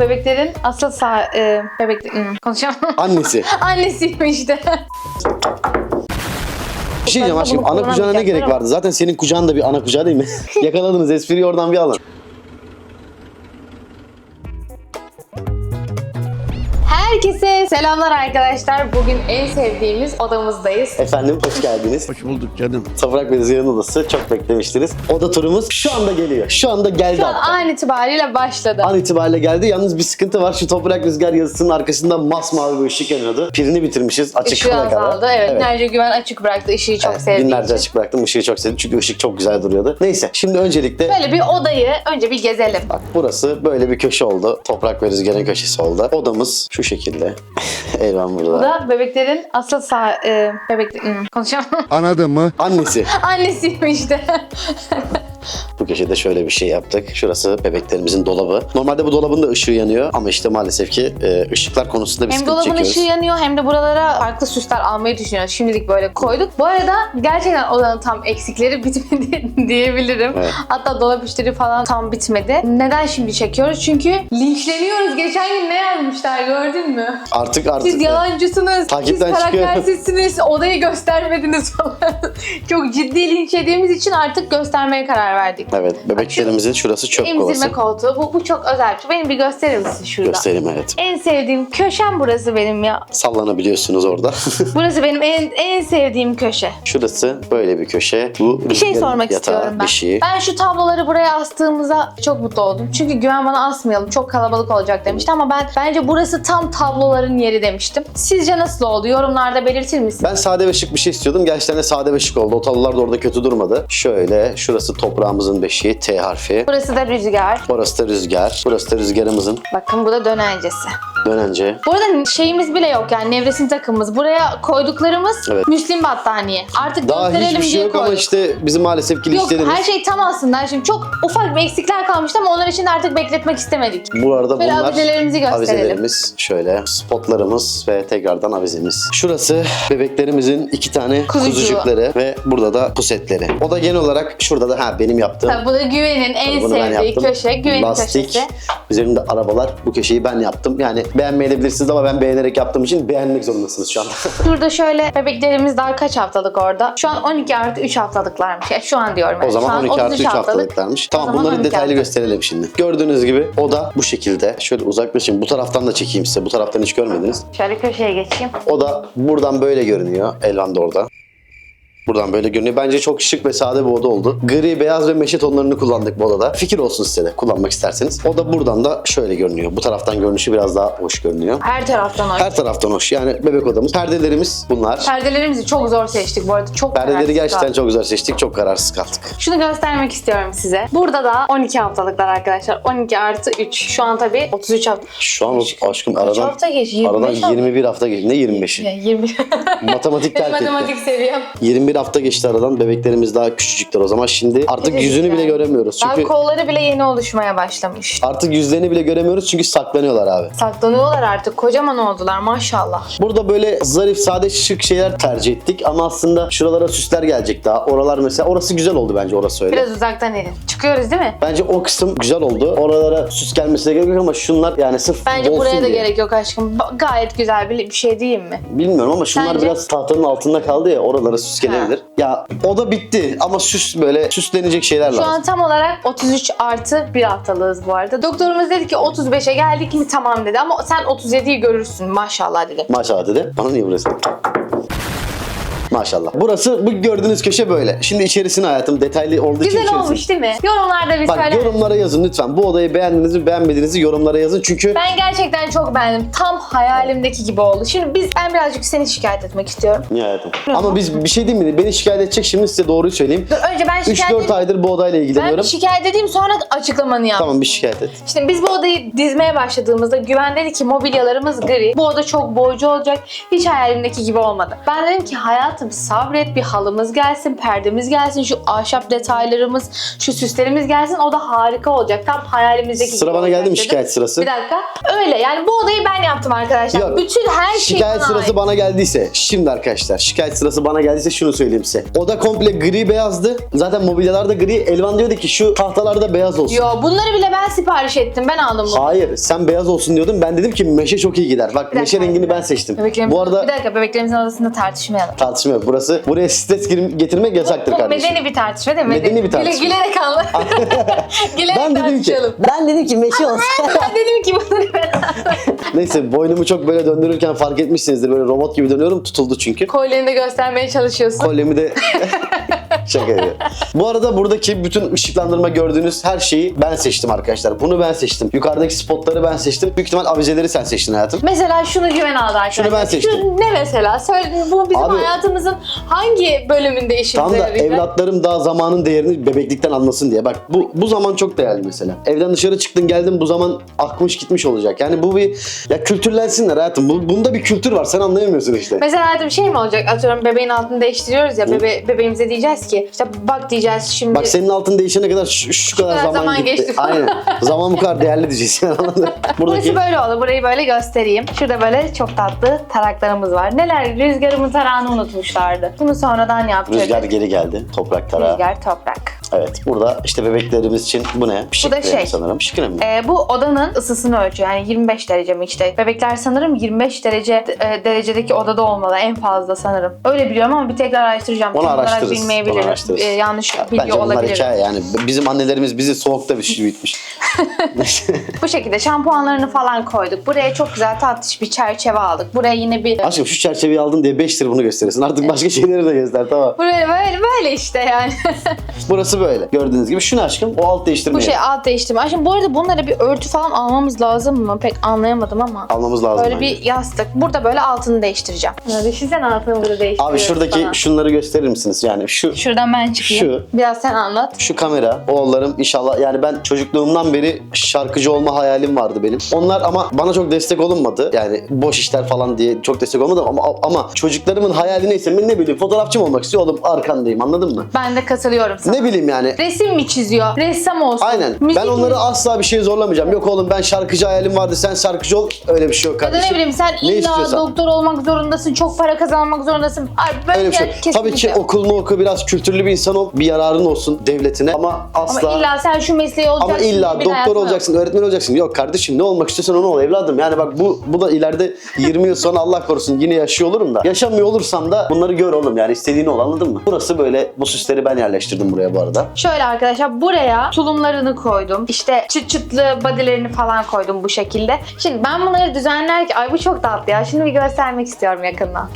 bebeklerin asıl sağ... E, bebek... Hmm, konuşamadım. Annesi. Annesiymiş de. Bir şey diyeceğim aşkım. Ana kucağına ne gerek vardı? Zaten senin kucağın da bir ana kucağı değil mi? Yakaladınız espriyi oradan bir alın. Herkese selamlar arkadaşlar. Bugün en sevdiğimiz odamızdayız. Efendim hoş geldiniz. Hoş bulduk canım. Toprak ve Rüzgar'ın odası çok beklemiştiniz. Oda turumuz şu anda geliyor. Şu anda geldi Şu an hatta. an itibariyle başladı. An itibariyle geldi. Yalnız bir sıkıntı var. Şu Toprak Rüzgar yazısının arkasında masmavi bir ışık yanıyordu. Pirini bitirmişiz. Açık Işığı kala kadar. azaldı. Evet, Binlerce Güven açık bıraktı. Işığı çok Evet, sevdiği Binlerce için. açık bıraktım. Işığı çok sevdim. Çünkü ışık çok güzel duruyordu. Neyse şimdi öncelikle Böyle bir odayı önce bir gezelim. Bak burası böyle bir köşe oldu. Toprak ve rüzgarın köşesi oldu. Odamız şu şekilde. Elvan burada. Bu da bebeklerin asıl sağ... E, bebek... Hmm, konuşamadım. Anladın mı? Annesi. Annesiymiş de. Bu köşede şöyle bir şey yaptık. Şurası bebeklerimizin dolabı. Normalde bu dolabın da ışığı yanıyor ama işte maalesef ki e, ışıklar konusunda bir Hem sıkıntı dolabın çekiyoruz. ışığı yanıyor hem de buralara farklı süsler almayı düşünüyoruz. Şimdilik böyle koyduk. Bu arada gerçekten odanın tam eksikleri bitmedi diyebilirim. Evet. Hatta dolap işleri falan tam bitmedi. Neden şimdi çekiyoruz? Çünkü linçleniyoruz. Geçen gün ne yazmışlar gördün mü? Artık artık. Siz yalancısınız, Takipten siz çıkıyor. karaktersizsiniz, odayı göstermediniz falan. Çok ciddi linç yediğimiz için artık göstermeye karar verdik. Evet bebeklerimizin şurası çöp Emzirme kovası. koltuğu. Bu, bu çok özel bir şey. Beni bir gösterir misin şurada? Göstereyim evet. En sevdiğim köşem burası benim ya. Sallanabiliyorsunuz orada. Burası benim en en sevdiğim köşe. şurası böyle bir köşe. Bu Bir şey sormak yatağı, istiyorum ben. beşiği. Ben şu tabloları buraya astığımıza çok mutlu oldum. Çünkü güven bana asmayalım. Çok kalabalık olacak demişti ama ben bence burası tam tabloların yeri demiştim. Sizce nasıl oldu? Yorumlarda belirtir misin? Ben sade ve şık bir şey istiyordum. Gerçekten de sade ve şık oldu. O tablolar da orada kötü durmadı. Şöyle şurası toprağımızın beşiği T harfi. Burası da rüzgar. Orası da rüzgar. Burası da rüzgarımızın Bakın bu da dönencesi. dönence. Bu arada şeyimiz bile yok yani nevresim takımımız. Buraya koyduklarımız Evet. Müslim battaniye. Artık Daha gösterelim hiçbir şey diye yok ama koyduk. işte bizim maalesef ki Yok her şey tam aslında. Şimdi çok ufak bir eksikler kalmıştı ama onlar için de artık bekletmek istemedik. Bu arada Böyle bunlar avizelerimizi gösterelim. avizelerimiz. Şöyle spotlarımız ve tekrardan avizemiz. Şurası bebeklerimizin iki tane Kuzucuğu. kuzucukları ve burada da pusetleri. O da genel olarak şurada da ha benim yaptığım. Tabii bu da Güven'in en Bunu ben sevdiği yaptım. köşe. Güven'in Lastik, köşesi. üzerinde arabalar. Bu köşeyi ben yaptım. Yani beğenmeyebilirsiniz ama ben beğenerek yaptığım için beğenmek zorundasınız şu anda. Şurada şöyle bebeklerimiz daha kaç haftalık orada? Şu an 12 artı 3 haftalıklarmış. Ya şu an diyorum. o yani. Şu zaman an 12 artı 33 3 haftalıklarmış. Tamam bunları 12 detaylı haftalık. gösterelim şimdi. Gördüğünüz gibi o da bu şekilde. Şöyle uzaklaşayım. Bu taraftan da çekeyim size. Bu taraftan hiç görmediniz. Şöyle köşeye geçeyim. O da buradan böyle görünüyor. Elvan da orada. Buradan böyle görünüyor. Bence çok şık ve sade bir oda oldu. Gri, beyaz ve meşe tonlarını kullandık bu odada. Fikir olsun size de kullanmak isterseniz. O da buradan da şöyle görünüyor. Bu taraftan görünüşü biraz daha hoş görünüyor. Her taraftan hoş. Her taraftan hoş. Yani bebek odamız. Perdelerimiz bunlar. Perdelerimizi çok zor seçtik bu arada. Çok Perdeleri kararsız gerçekten kaldık. çok güzel seçtik. Çok kararsız kaldık. Şunu göstermek istiyorum size. Burada da 12 haftalıklar arkadaşlar. 12 artı 3. Şu an tabii 33 hafta. Şu an aşkım Kaç aradan hafta geç? 25 aradan hafta. 21 hafta geçti. Ne 25'i? Ya 20. Matematik terk etti. matematik seviyem. 21 hafta geçti aradan. Bebeklerimiz daha küçücükler o zaman. Şimdi artık Evet yüzünü bile yani. göremiyoruz. Çünkü kolları bile yeni oluşmaya başlamış. artık yüzlerini bile göremiyoruz çünkü saklanıyorlar abi. Saklanıyorlar artık. Kocaman oldular maşallah. Burada böyle zarif, sade, şık şeyler tercih ettik ama aslında şuralara süsler gelecek daha. Oralar mesela, orası güzel oldu bence orası öyle. Biraz uzaktan edin. Çıkıyoruz değil mi? Bence o kısım güzel oldu. Oralara süs gelmesine gerek yok ama şunlar yani sırf Bence buraya da diye. gerek yok aşkım. Ba- Gayet güzel bir, bir şey değil mi? Bilmiyorum ama şunlar Sence? biraz tahtanın altında kaldı ya oralara süs gelebilir. Ya o da bitti ama süs böyle süslenecek şeyler Şu lazım. an tam olarak 33 artı bir haftalığız bu arada. Doktorumuz dedi ki 35'e geldik mi tamam dedi ama sen 37'yi görürsün maşallah dedi. Maşallah dedi. Bana niye burası? Maşallah. Burası bu gördüğünüz köşe böyle. Şimdi içerisine hayatım detaylı olduğu için Güzel içerisine- olmuş değil mi? Yorumlarda bir Bak söyler. yorumlara yazın lütfen. Bu odayı beğendiniz mi beğenmediğinizi yorumlara yazın. Çünkü Ben gerçekten çok beğendim. Tam hayalimdeki gibi oldu. Şimdi biz ben birazcık seni şikayet etmek istiyorum. Niye hayatım? Ama biz bir şey değil mi? Beni şikayet edecek şimdi size doğruyu söyleyeyim. Dur önce ben şikayet 3-4 edeyim. aydır bu odayla Ben ilgileniyorum. bir şikayet edeyim sonra açıklamanı yap. Tamam bir şikayet et. Şimdi biz bu odayı dizmeye başladığımızda Güven dedi ki mobilyalarımız gri. Bu oda çok boycu olacak. Hiç hayalimdeki gibi olmadı. Ben dedim ki hayat hayatım sabret bir halımız gelsin, perdemiz gelsin, şu ahşap detaylarımız, şu süslerimiz gelsin. O da harika olacak. Tam hayalimizdeki Sıra gibi bana geldi mi dedim. şikayet sırası? Bir dakika. Öyle yani bu odayı ben yaptım arkadaşlar. Yok. Bütün her şey Şikayet bana sırası ait. bana geldiyse, şimdi arkadaşlar şikayet sırası bana geldiyse şunu söyleyeyim size. Oda komple gri beyazdı. Zaten mobilyalar da gri. Elvan diyordu ki şu tahtalar da beyaz olsun. Yo bunları bile ben sipariş ettim. Ben aldım bunu. Hayır sen beyaz olsun diyordun. Ben dedim ki meşe çok iyi gider. Bak Bir meşe dakika, rengini ben seçtim. Bebeklerimizin- Bu arada Bir dakika bebeklerimizin odasında tartışmayalım. tartışma yok. Burası buraya stres getirmek yasaktır kardeşim. medeni bir tartışma değil mi? Medeni bir tartışma. Güle, gülerek anla. gülerek Ben dedim ki tartışalım. ben dedim ki meşe olsun. ben dedim ki bunları ben Neyse boynumu çok böyle döndürürken fark etmişsinizdir. Böyle robot gibi dönüyorum. Tutuldu çünkü. kolyeni de göstermeye çalışıyorsun. Kolyemi de şaka yapıyorum. Bu arada buradaki bütün ışıklandırma gördüğünüz her şeyi ben seçtim arkadaşlar. Bunu ben seçtim. Yukarıdaki spotları ben seçtim. Büyük ihtimal avizeleri sen seçtin hayatım. Mesela şunu güven aldı arkadaşlar. Şunu ben seçtim. Şu ne mesela? Söyle, bu bizim Abi- hayatımızın hangi bölümünde işimize Tam da yarayacak? evlatlarım daha zamanın değerini bebeklikten anlasın diye. Bak bu bu zaman çok değerli mesela. Evden dışarı çıktın geldin bu zaman akmış gitmiş olacak. Yani bu bir ya kültürlensinler hayatım. Bu, bunda bir kültür var. Sen anlayamıyorsun işte. Mesela hayatım şey mi olacak? Atıyorum bebeğin altını değiştiriyoruz ya. Bebe, bebeğimize diyeceğiz ki işte bak diyeceğiz şimdi. Bak senin altın değişene kadar şu, şu kadar kadar zaman, zaman gitti. geçti. Aynen. zaman bu kadar değerli anladın mı? Buradaki Burası böyle oldu. Burayı böyle göstereyim. Şurada böyle çok tatlı taraklarımız var. Neler? Rüzgarımın tarağını unutmuşlardı. Bunu sonradan yapacağız. rüzgar geri geldi. Toprak tarağı. Rüzgar, toprak. Evet. Burada işte bebeklerimiz için bu ne? Pişik da kremi şey. sanırım. Pişik mi? Ee, bu odanın ısısını ölçüyor. Yani 25 derece mi işte. Bebekler sanırım 25 derece e, derecedeki odada olmalı en fazla sanırım. Öyle biliyorum ama bir tekrar araştıracağım. Onu Tam olarak araştırırız. Onu bilmeyebilirim. araştırırız. Ee, yanlış Bence biliyor bunlar olabilirim. hikaye yani. Bizim annelerimiz bizi soğukta bir şey büyütmüş. Bu şekilde şampuanlarını falan koyduk. Buraya çok güzel tatlış bir çerçeve aldık. Buraya yine bir... Aşkım şu çerçeveyi aldın diye 5 lira bunu gösterirsin. Artık başka şeyleri de göster tamam. Buraya böyle, böyle işte yani. Burası böyle. Gördüğünüz gibi. Şu ne aşkım? O alt değiştirme. Bu şey yeri. alt değiştirme. Şimdi bu arada bunlara bir örtü falan almamız lazım mı? Pek anlayamadım ama. Almamız lazım. Böyle bence. bir yastık. Burada böyle altını değiştireceğim. Ya düşünsene altını burada değiştiriyoruz Abi şuradaki falan. şunları gösterir misiniz? Yani şu Şuradan ben çıkayım. Şu. Biraz sen anlat. şu kamera, oğullarım inşallah yani ben çocukluğumdan beri şarkıcı olma hayalim vardı benim. Onlar ama bana çok destek olunmadı. Yani boş işler falan diye çok destek olmadı ama ama çocuklarımın hayali neyse ben ne bileyim fotoğrafçı mı olmak istiyor oğlum arkandayım anladın mı? Ben de katılıyorum sana. Ne bileyim yani. Resim mi çiziyor? Ressam olsun. Aynen. Müzik ben onları mi? asla bir şey zorlamayacağım. Yok oğlum ben şarkıcı hayalim vardı sen şarkıcı ol. Öyle bir şey yok Ya da kardeşim. ne bileyim sen Ne illa istiyorsan. doktor olmak zorundasın, çok para kazanmak zorundasın. Ay böyle Öyle bir şey. kesinlikle. Tabii ki okulunu oku biraz kültürlü bir insan ol. Bir yararın olsun devletine ama asla Ama illa sen şu mesleği olacaksın. Ama illa doktor yok. olacaksın, öğretmen olacaksın. Yok kardeşim ne olmak istiyorsan onu ol evladım. Yani bak bu bu da ileride 20 yıl sonra Allah korusun yine yaşıyor olurum da. Yaşamıyor olursam da bunları gör oğlum yani istediğini ol anladın mı? Burası böyle bu süsleri ben yerleştirdim buraya bu arada. Şöyle arkadaşlar buraya tulumlarını koydum. İşte çıt çıtlı bodylerini falan koydum bu şekilde. Şimdi ben bunları düzenlerken ay bu çok tatlı ya. Şimdi bir göstermek istiyorum yakından.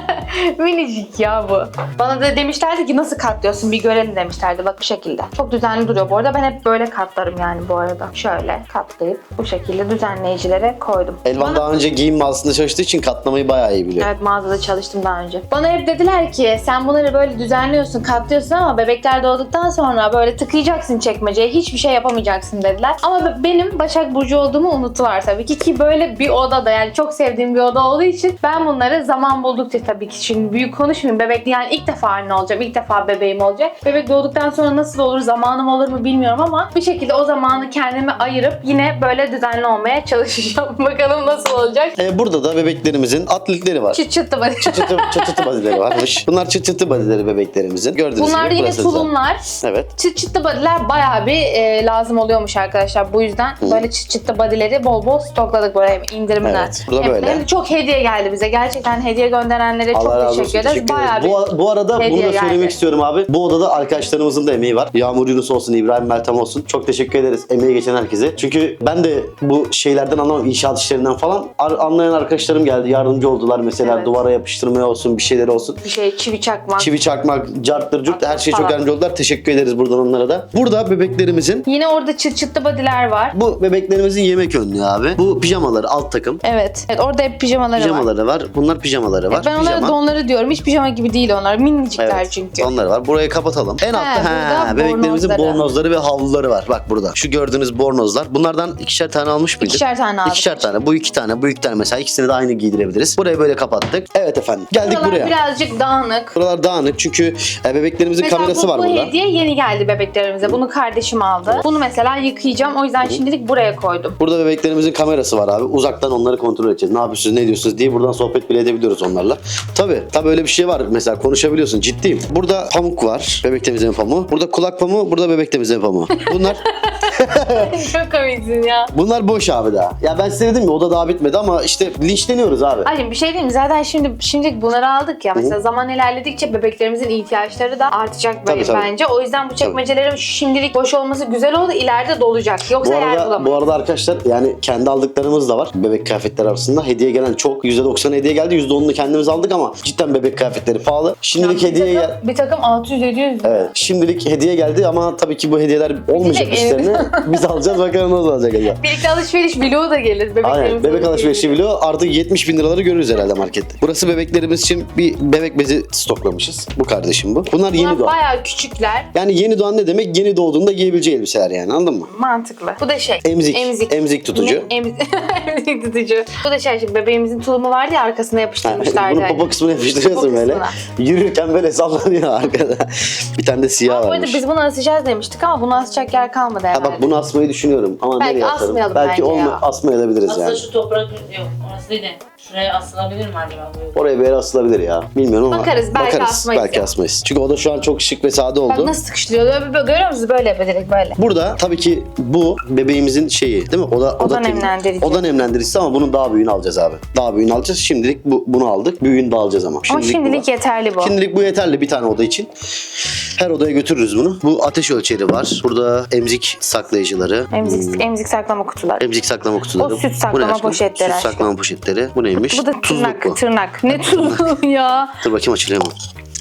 Minicik ya bu. Bana da demişlerdi ki nasıl katlıyorsun bir görelim demişlerdi. Bak bu şekilde. Çok düzenli duruyor. Bu arada ben hep böyle katlarım yani bu arada. Şöyle katlayıp bu şekilde düzenleyicilere koydum. Elvan Bana- daha önce giyim mağazasında çalıştığı için katlamayı bayağı iyi biliyor. Evet mağazada çalıştım daha önce. Bana hep dediler ki sen bunları böyle düzenliyorsun, katlıyorsun ama bebekler doğduktan sonra böyle tıkayacaksın çekmeceye, hiçbir şey yapamayacaksın dediler. Ama be- benim Başak Burcu olduğumu unuttular tabii ki ki böyle bir odada yani çok sevdiğim bir oda olduğu için ben bunları zaman buldukça tabii ki şimdi büyük konuşmayayım. Bebek yani ilk defa anne olacağım, ilk defa bebeğim olacak. Bebek doğduktan sonra nasıl olur, zamanım olur mu bilmiyorum ama bir şekilde o zamanı kendime ayırıp yine böyle düzenli olmaya çalışacağım. Bakalım nasıl olacak. Ee, burada da bebeklerimizin atletleri var. Çıt çıtı böyle. Çıt çıtı, çıt çıtı badileri varmış. Bunlar çıt çıtı badileri bebeklerimizin. Gördüğünüz Bunlar gibi yine burası tulumlar. Evet. Çıt çıtlı bodyler bayağı bir e, lazım oluyormuş arkadaşlar. Bu yüzden böyle çıt çıtlı bodyleri bol bol stokladık böyle hem indirimler. Evet, bu da Hem- böyle. Hem çok hediye geldi bize. Gerçekten hediye gönderenlere Allah çok teşekkür ederiz. Teşekkür Bayağı ederiz. bir Bu, bu arada bunu da söylemek geldi. istiyorum abi. Bu odada arkadaşlarımızın da emeği var. Yağmur Yunus olsun, İbrahim Meltem olsun. Çok teşekkür ederiz emeği geçen herkese. Çünkü ben de bu şeylerden anlamam, inşaat işlerinden falan. Ar- anlayan arkadaşlarım geldi, yardımcı oldular. Mesela Evet. duvara yapıştırmaya olsun, bir şeyler olsun. bir şey çivi çakmak. Çivi çakmak, carttır curt her şeye çok yardımcı oldular. Teşekkür ederiz buradan onlara da. Burada bebeklerimizin Yine orada çıt çıtlı bodyler var. bu bebeklerimizin yemek önlüğü abi. Bu pijamaları alt takım. Evet. Evet orada hep pijamaları, var. Pijamaları var. Bunlar pijamaları var. Ben onları Pijama. onları diyorum. Hiç pijama gibi değil onlar. Minicikler çünkü. Onları var. Burayı kapatalım. En altta burada he, bebeklerimizin bornozları. bornozları ve havluları var. Bak burada. Şu gördüğünüz bornozlar. Bunlardan ikişer tane almış mıydın? İkişer tane aldık. İkişer tane. Bu iki tane, bu iki tane mesela. ikisini de aynı giydirebiliriz. Burayı böyle kapattık. Evet efendim. Geldik Buralar buraya. birazcık dağınık. Buralar dağınık çünkü e, bebeklerimizin Mesela kamerası bu, var bu burada. hediye yeni geldi bebeklerimize. Bunu kardeşim aldı. Bunu mesela yıkayacağım. O yüzden şimdilik buraya koydum. Burada bebeklerimizin kamerası var abi. Uzaktan onları kontrol edeceğiz. Ne yapıyorsunuz, ne diyorsunuz diye buradan sohbet bile edebiliyoruz onlarla. Tabii, tabii öyle bir şey var. Mesela konuşabiliyorsun. Ciddiyim. Burada pamuk var. Bebek temizleme pamuğu. Burada kulak pamuğu, burada bebek temizleme pamuğu. Bunlar Çok komiksin ya. bunlar boş abi daha. Ya ben size dedim ya oda daha bitmedi ama işte linçleniyoruz abi. Hayır bir şey diyeyim zaten şimdi şimdi bunları aldık ya mesela zaman ilerledikçe bebeklerimizin ihtiyaçları da artacak Tabii, be- tabii. bence. O yüzden bu çekmecelerin şimdilik boş olması güzel oldu. İleride dolacak. Yoksa Bu yer arada, bulamayız. bu arada arkadaşlar yani kendi aldıklarımız da var. Bebek kıyafetleri arasında. Hediye gelen çok. %90 hediye geldi. %10'unu kendimiz aldık ama cidden bebek kıyafetleri pahalı. Şimdilik bir hediye takım, gel bir takım 600-700 Evet. Şimdilik hediye geldi ama tabii ki bu hediyeler olmayacak Bitecek, üstlerine. Biz alacağız bakalım nasıl olacak hediye. Birlikte alışveriş vlogu da gelir. Aynen. Bebeklerimiz Bebek alışverişi biliyor. Artık 70 bin liraları görürüz herhalde markette. Burası bebeklerimiz için bir bebek bezi stoklamışız. Bu kardeşim bu. Bunlar yeni Bunlar doğan. bayağı küçükler. Yani yeni doğan ne demek? Yeni doğduğunda giyebileceği elbiseler yani anladın mı? Mantıklı. Bu da şey. Emzik. Emzik. Emzik tutucu. Ne? Em- emzik tutucu. Bu da şey şimdi bebeğimizin tulumu vardı ya arkasına yapıştırmışlardı. Bunun popo kısmını yapıştırıyorsun Popo böyle. kısmına. Yürürken böyle sallanıyor arkada. bir tane de siyah Bu arada varmış. biz bunu asacağız demiştik ama bunu asacak yer kalmadı Ha herhalde. bak bunu asmayı düşünüyorum ama Belki nereye asarım? asmayalım Belki bence olma, ya. asmayabiliriz Aslında yani. şu toprak yok. Orası değil de şuraya asılabilir mi acaba? bu? Oraya bir yere asılabilir ya. Bilmiyorum ama Bakarız, belki asmayız Belki ya. asmayız. Çünkü o da şu an çok şık ve sade oldu. Bak nasıl sıkıştırıyor. Böyle, böyle, görüyor musunuz? Böyle yapıyor böyle. Burada tabii ki bu bebeğimizin şeyi değil mi? O da, o Oda da tem- nemlendirici. Oda nemlendiricisi ama bunun daha büyüğünü alacağız abi. Daha büyüğünü alacağız. Şimdilik bu, bunu aldık. Büyüğünü de alacağız ama. Ama şimdilik bu. yeterli bu. Şimdilik bu yeterli bir tane oda için. Her odaya götürürüz bunu. Bu ateş ölçeri var. Burada emzik saklayıcıları. Emzik, emzik saklama kutuları. Emzik saklama kutuları. O süt saklama poşetleri Süt saklama poşetleri. Bu neymiş? Bu da Tuzluk tırnak, bu. tırnak. Ne tuzluğu ya? Dur bakayım açılıyor mu?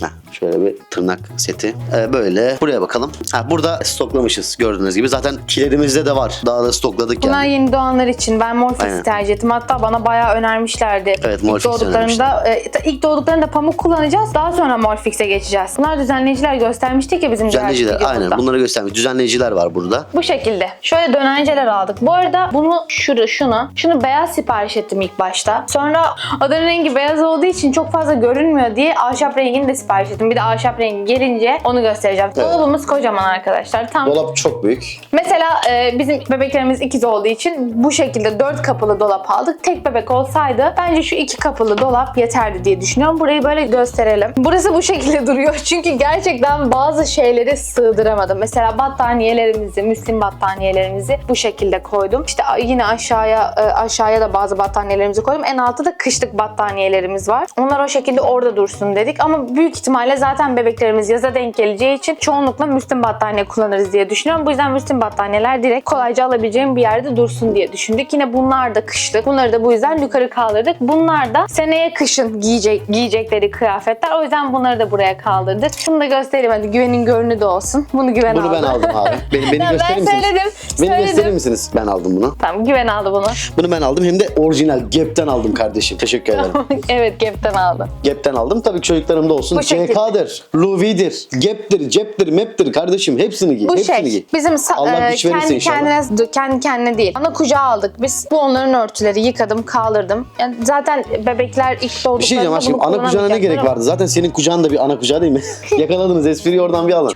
Heh, şöyle bir tırnak seti. Ee, böyle. Buraya bakalım. Ha, burada stoklamışız gördüğünüz gibi. Zaten kilerimizde de var. Daha da stokladık Bunlar yani. yeni doğanlar için. Ben Aynen. tercih ettim. Hatta bana bayağı önermişlerdi. Evet, ilk Morphix doğduklarında, e, ilk doğduklarında pamuk kullanacağız. Daha sonra Morphix'e geçeceğiz. Bunlar düzenleyiciler göstermiştik ya bizim diğer Düzenleyiciler. videomuzda. Aynen. Bunları göstermiş. Düzenleyiciler var burada. Bu şekilde. Şöyle dönenceler aldık. Bu arada bunu şunu, şunu, şunu beyaz sipariş ettim ilk başta. Sonra odanın rengi beyaz olduğu için çok fazla görünmüyor diye ahşap rengini de sipariş ettim. Bir de ahşap rengi gelince onu göstereceğim. Evet. Dolabımız kocaman arkadaşlar. Tam Dolap çok büyük. Mesela e, bizim bebeklerimiz ikiz olduğu için bu şekilde dört kapılı dolap aldık. Tek bebek olsaydı bence şu iki kapılı dolap yeterdi diye düşünüyorum. Burayı böyle gösterelim. Burası bu şekilde duruyor. Çünkü gerçekten bazı şeyleri sığdıramadım. Mesela battaniyelerimizi, müslim battaniyelerimizi bu şekilde koydum. İşte yine aşağıya e, aşağıya da bazı battaniyelerimizi koydum. En altta da kışlık battaniyelerimiz var. Onlar o şekilde orada dursun dedik. Ama büyük ihtimalle zaten bebeklerimiz yaza denk geleceği için çoğunlukla müslim battaniye kullanırız diye düşünüyorum. Bu yüzden müslim battaniyeler direkt kolayca alabileceğim bir yerde dursun diye düşündük. Yine bunlar da kışlık. Bunları da bu yüzden yukarı kaldırdık. Bunlar da seneye kışın giyecek, giyecekleri kıyafetler. O yüzden bunları da buraya kaldırdık. Bunu da göstereyim hadi güvenin görünü de olsun. Bunu güven Bunu aldı. ben aldım abi. Beni, beni Ya gösterir ben misiniz? söyledim. Beni gösterir söyledim. misiniz? Ben aldım bunu. Tamam güven aldı bunu. Bunu ben aldım. Hem de orijinal Gap'ten aldım kardeşim. Teşekkür ederim. evet Gap'ten aldı. Gap'ten aldım. Tabii ki çocuklarımda olsun. Bu şekilde. CK'dır, Louis'dir, Gap'tir, Cep'tir, Map'tir kardeşim. Hepsini giy. Bu hepsini şey giy. bizim Allah e, güç verirse kendi inşallah. kendine kendi kendine değil. Ana kucağa aldık biz. Bu onların örtüleri yıkadım, kaldırdım. Yani zaten bebekler ilk Bir şey doğduklarında diyeceğim aşkım. Ana kucağına ne gerek vardı? Zaten senin kucağın da bir ana kucağı değil mi? Yakaladınız. Espriyi oradan bir alın.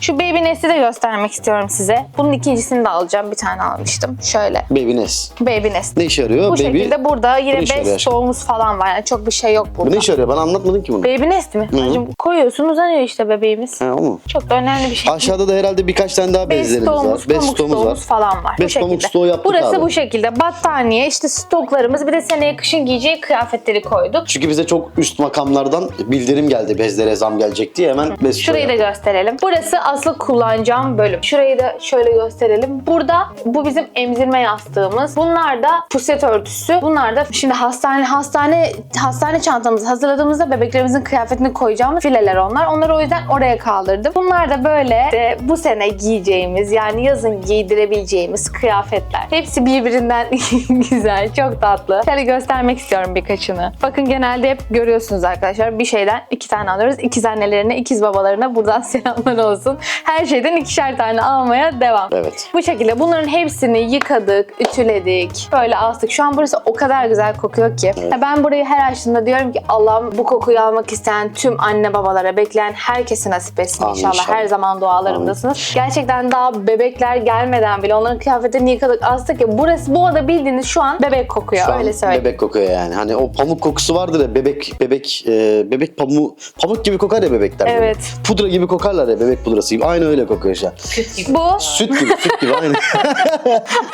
Şu baby nest'i de göstermek istiyorum size. Bunun ikincisini de alacağım. Bir tane almıştım. Şöyle. Baby Nest. Baby nest. Ne işe yarıyor? Bu Baby. şekilde burada Bu yine ne işe yarıyor 5 aşkım? stoğumuz falan var. Yani çok bir şey yok Bu burada. ne işe yarıyor? Bana anlatmadın ki bunu. Baby nest mi? Hı. Hacım, koyuyorsun uzanıyor işte bebeğimiz. Ha, o mu? Çok da önemli bir şey. Aşağıda da herhalde birkaç tane daha Bez bezlerimiz var. Bez pamuk stoğumuz var. falan var. Bez bu pamuk stoğu yaptık Burası abi. bu şekilde. Battaniye, işte stoklarımız bir de seneye kışın giyeceği kıyafetleri koyduk. Çünkü bize çok üst makamlardan bildirim geldi bezlere zam gelecek diye hemen bez Şurayı da gösterelim. Burası asıl kullanacağım bölüm. Şurayı da şöyle gösterelim. Burada bu bizim emzirme yastığımız. Bunlar da puset örtüsü. Bunlar da şimdi hastane hastane hastane çantamızı hazırladığımızda bebeklerimizin kıyafetini koyacağımız fileler onlar. Onları o yüzden oraya kaldırdım. Bunlar da böyle de bu sene giyeceğimiz yani yazın giydirebileceğimiz kıyafetler. Hepsi birbirinden güzel, çok tatlı. Şöyle göstermek istiyorum birkaçını. Bakın genelde hep görüyorsunuz arkadaşlar. Bir şeyden iki tane alıyoruz. İkiz annelerine, ikiz babalarına buradan selamlar olsun. Her şeyden ikişer tane almaya devam. Evet. Bu şekilde bunların hepsini yıkadık, ütüledik, böyle astık. Şu an burası o kadar güzel kokuyor ki. Ya Ben burayı her açtığımda diyorum ki Allah'ım bu kokuyu almak isteyen tüm anne babalara, bekleyen herkese nasip etsin Amin inşallah. inşallah. Her zaman dualarımdasınız. Gerçekten daha bebekler gelmeden bile onların kıyafetlerini yıkadık, astık ya. Burası bu oda bildiğiniz şu an bebek kokuyor. Şu öyle söyleyeyim. bebek kokuyor yani. Hani o pamuk kokusu vardır ya bebek bebek e, bebek pamuğu pamuk gibi kokar ya bebekler. böyle. Evet. Pudra gibi kokarlar ya bebek pudrası gibi. Aynı öyle kokuyor şu an. Süt gibi. Bu Süt gibi, süt gibi aynı.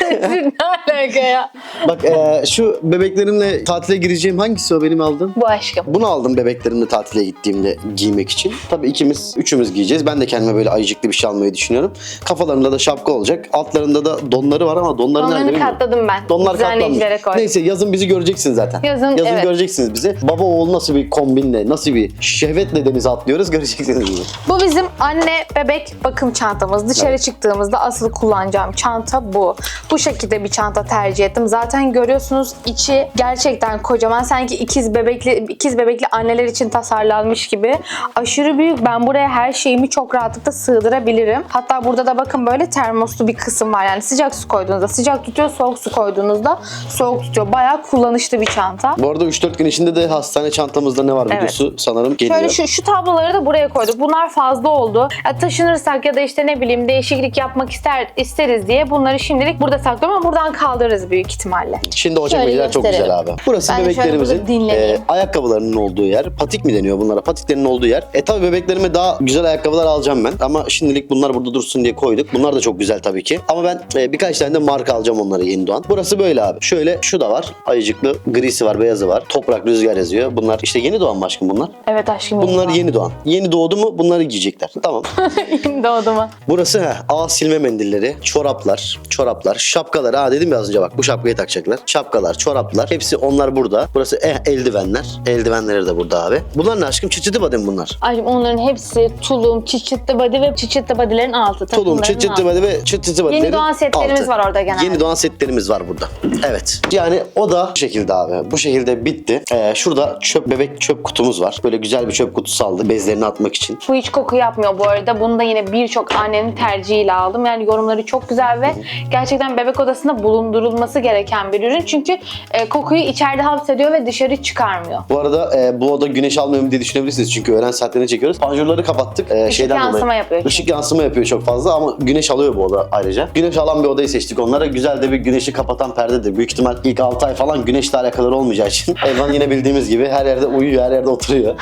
ne alaka ya? Bak e, şu bebeklerimle tatile gireceğim hangisi o benim aldığım? Bu aşkım. Bunu aldım bebeklerimle tatile gittiğimde giymek için. Tabii ikimiz, üçümüz giyeceğiz. Ben de kendime böyle ayıcıklı bir şey almayı düşünüyorum. Kafalarında da şapka olacak. Altlarında da donları var ama donları nerede Onları bilmiyorum. katladım ben. Donlar Düzenleyicilere katlanmış. Neyse yazın bizi göreceksiniz zaten. Yazın, evet. göreceksiniz bizi. Baba oğul nasıl bir kombinle, nasıl bir şehvetle denize atlıyoruz göreceksiniz bizi. Bu bizim anne bebek bakım çantamız. Dışarı Evet. çıktığımızda asıl kullanacağım çanta bu. Bu şekilde bir çanta tercih ettim. Zaten görüyorsunuz içi gerçekten kocaman. Sanki ikiz bebekli ikiz bebekli anneler için tasarlanmış gibi. Aşırı büyük. Ben buraya her şeyimi çok rahatlıkla sığdırabilirim. Hatta burada da bakın böyle termoslu bir kısım var. Yani sıcak su koyduğunuzda sıcak tutuyor, soğuk su koyduğunuzda soğuk tutuyor. Bayağı kullanışlı bir çanta. Bu arada 3-4 gün içinde de hastane çantamızda ne var Evet. videosu sanırım geliyor. Şöyle şu, şu tabloları da buraya koyduk. Bunlar fazla oldu. Ya taşınırsak ya da işte ne bileyim değişiklik yapmak ister isteriz diye bunları şimdilik burada saklıyorum ama buradan kaldırırız büyük ihtimalle. Şimdi o çekmeceler çok gösterelim. güzel abi. Burası Ben bebeklerimizin e, ayakkabılarının olduğu yer. Patik mi deniyor bunlara? Patiklerin olduğu yer. E tabi bebeklerime daha güzel ayakkabılar alacağım ben. Ama şimdilik bunlar burada dursun diye koyduk. Bunlar da çok güzel tabii ki. Ama ben e, birkaç tane de marka alacağım onları yeni doğan. Burası böyle abi. Şöyle şu da var. Ayıcıklı. Grisi var, beyazı var. Toprak, rüzgar yazıyor. Bunlar işte yeni doğan mı aşkım bunlar? Evet aşkım. Bunlar yeni doğan. Yeni doğdu mu bunları giyecekler. Tamam. yeni doğdu mu? Burası he, ağ silme mendilleri, çoraplar, çoraplar, şapkalar. Ha dedim ya az önce bak bu şapkayı takacaklar. Şapkalar, çoraplar. Hepsi onlar burada. Burası eh, eldivenler. Eldivenleri de burada abi. Bunlar ne aşkım? Çıçıtı badem bunlar. Aşkım onların hepsi tulum, çıçıtlı body ve çıçıtlı body'lerin altı. Tulum, takımların çıçıtı altı. bade ve çıçıtı badelerin Yeni doğan setlerimiz altı. var orada genelde. Yeni doğan setlerimiz var burada. Evet. Yani o da bu şekilde abi. Bu şekilde bitti. Ee, şurada çöp bebek çöp kutumuz var. Böyle güzel bir çöp kutusu aldık bezlerini atmak için. Bu hiç koku yapmıyor bu arada. Bunu da yine birçok annenin tercihiyle aldım. Yani yorumları çok güzel ve gerçekten bebek odasında bulundurulması gereken bir ürün. Çünkü e, kokuyu içeride hapsediyor ve dışarı çıkarmıyor. Bu arada e, bu oda güneş almıyor mu diye düşünebilirsiniz. Çünkü öğlen saatlerinde çekiyoruz. Panjurları kapattık. E, şeyden yansıma dolayı. yapıyor. Işık yansıma yapıyor çok fazla ama güneş alıyor bu oda ayrıca. Güneş alan bir odayı seçtik onlara. Güzel de bir güneşi kapatan perdedir. Büyük ihtimal ilk 6 ay falan güneşle alakaları olmayacağı için. Elvan yine bildiğimiz gibi her yerde uyuyor, her yerde oturuyor.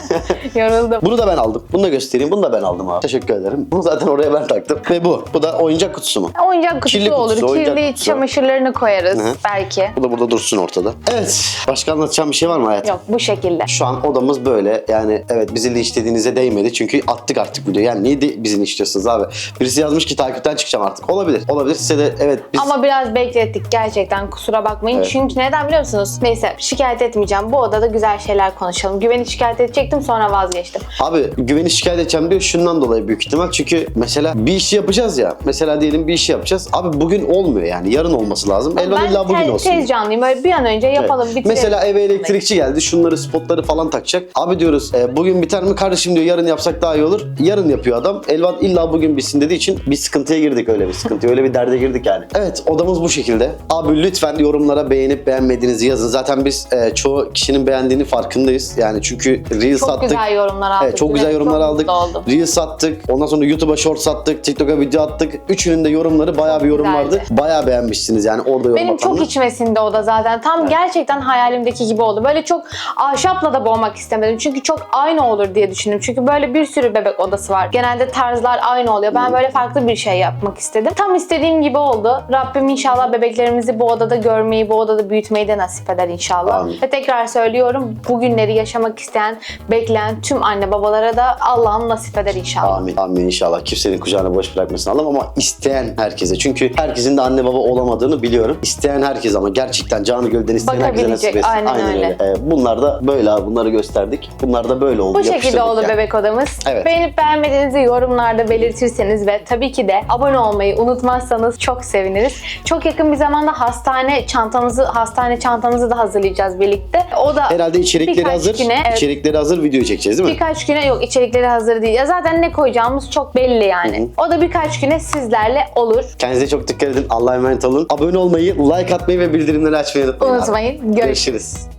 Yoruldum. Bunu da ben aldım. Bunu da göstereyim. Bunu da ben aldım abi. Teşekkür ederim. Bunu zaten oraya ben taktım. Ve bu. Bu da oyuncak kutusu mu? Oyuncak kutusu Kirli kutusu, olur. oyuncak Kirli kutusu. çamaşırlarını koyarız hı. belki. Bu da burada dursun ortada. Evet. Başka anlatacağım bir şey var mı hayatım? Yok bu şekilde. Şu an odamız böyle. Yani evet bizi linçlediğinize değmedi. Çünkü attık artık video. Yani niye de bizi linçliyorsunuz abi? Birisi yazmış ki takipten çıkacağım artık. Olabilir. Olabilir. Size de evet biz... Ama biraz beklettik gerçekten kusura bakmayın. Evet. Çünkü neden biliyor musunuz? Neyse şikayet etmeyeceğim. Bu odada güzel şeyler konuşalım. Güveni şikayet edecektim sonra vazgeçtim. Abi güveni şikayet edeceğim diyor şundan dolayı büyük ihtimal. Çünkü mesela bir işi yapacağız ya. Mesela diyelim bir işi yapacağız. Abi bugün olmuyor yani. Yarın olması lazım. Elvan ben illa bugün olsun. tez canlıyım. Böyle bir an önce yapalım Evet. bitirelim. Mesela eve elektrikçi geldi. Şunları spotları falan takacak. Abi diyoruz e, bugün biter mi kardeşim diyor. Yarın yapsak daha iyi olur. Yarın yapıyor adam. Elvan illa bugün bitsin dediği için bir sıkıntıya girdik öyle bir sıkıntı. Öyle bir derde girdik yani. Evet odamız bu şekilde. Abi lütfen yorumlara beğenip beğenmediğinizi yazın. Zaten biz e, çoğu kişinin beğendiğini farkındayız. Yani çünkü Reels çok attık. güzel yorumlar aldık. Evet çok güzel yorumlar çok aldık. Reels attık. Ondan sonra YouTube'a shorts attık. TikTok'a video attık. Üçünün de yorumları bayağı bir yorum Güzeldi. vardı. Bayağı beğenmişsiniz yani orada yorum Benim çok atanlar. içmesinde o da zaten. Tam gerçekten hayalimdeki gibi oldu. Böyle çok ahşapla da boğmak istemedim. Çünkü çok aynı olur diye düşündüm. Çünkü böyle bir sürü bebek odası var. Genelde tarzlar aynı oluyor. Ben böyle farklı bir şey yapmak istedim. Tam istediğim gibi oldu. Rabbim inşallah bebeklerimizi bu odada görmeyi, bu odada büyütmeyi de nasip eder inşallah. Amin. Ve tekrar söylüyorum bu günleri yaşamak isteyen, bekleyen tüm anne babalara da Allah'ım nasip eder inşallah. Amin. Amin inşallah. Kimsenin kucağına boş bırakmasın Allah'ım ama isteyen herkese. Çünkü herkesin de anne baba olamadığını biliyorum. İsteyen herkes ama gerçekten canı gölden isteyen herkese nasip etsin. aynen öyle. Ee, bunlar da böyle abi. Bunları gösterdik. Bunlar da böyle oldu. Bu şekilde oldu yani. bebek odamız. Evet. Beğenip beğenmediğinizi yorumlarda belirtirseniz ve tabii ki de abone olmayı unutmazsanız çok seviniriz. Çok yakın bir zamanda hastane çantamızı hastane çantamızı da hazırlayacağız birlikte. O da Herhalde içerikleri hazır. güne, evet, İçerikleri hazır video çekeceğiz değil mi? birkaç güne yok içerikleri hazır değil. Ya zaten ne koyacağımız çok belli yani. O da birkaç güne sizlerle olur. Kendinize çok dikkat edin. Allah'a emanet olun. Abone olmayı, like atmayı ve bildirimleri açmayı unutmayın. Unutmayın. Görüşürüz. Görüşürüz.